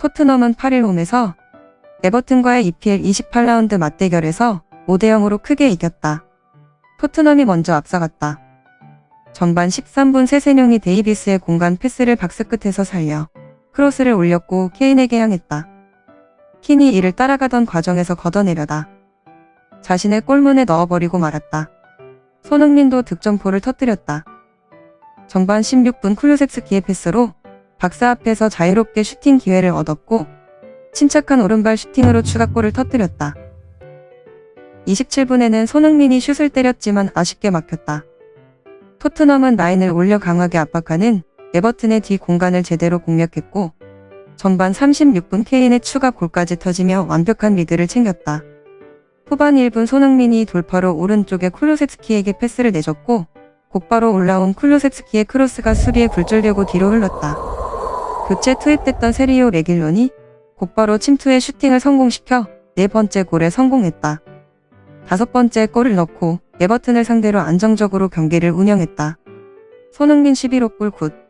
토트넘은 8일 홈에서 에버튼과의 EPL 28라운드 맞대결에서 5대0으로 크게 이겼다. 토트넘이 먼저 앞서갔다. 전반 13분 세세뇽이 데이비스의 공간 패스를 박스 끝에서 살려 크로스를 올렸고 케인에게 향했다. 킨이 이를 따라가던 과정에서 걷어내려다 자신의 골문에 넣어버리고 말았다. 손흥민도 득점포를 터뜨렸다. 전반 16분 쿨루셉스키의 패스로 박스 앞에서 자유롭게 슈팅 기회를 얻었고 침착한 오른발 슈팅으로 추가골을 터뜨렸다. 27분에는 손흥민이 슛을 때렸지만 아쉽게 막혔다. 토트넘은 라인을 올려 강하게 압박하는 에버튼의 뒤 공간을 제대로 공략했고 전반 36분 케인의 추가 골까지 터지며 완벽한 리드를 챙겼다. 후반 1분 손흥민이 돌파로 오른쪽에 쿨루셉스키에게 패스를 내줬고 곧바로 올라온 쿨루셉스키의 크로스가 수비에 굴절되고 뒤로 흘렀다. 교체 투입됐던 세리오 레길론이 곧바로 침투에 슈팅을 성공시켜 네 번째 골에 성공했다. 다섯 번째 골을 넣고 에버튼을 상대로 안정적으로 경기를 운영했다. 손흥민 11호 골 굿.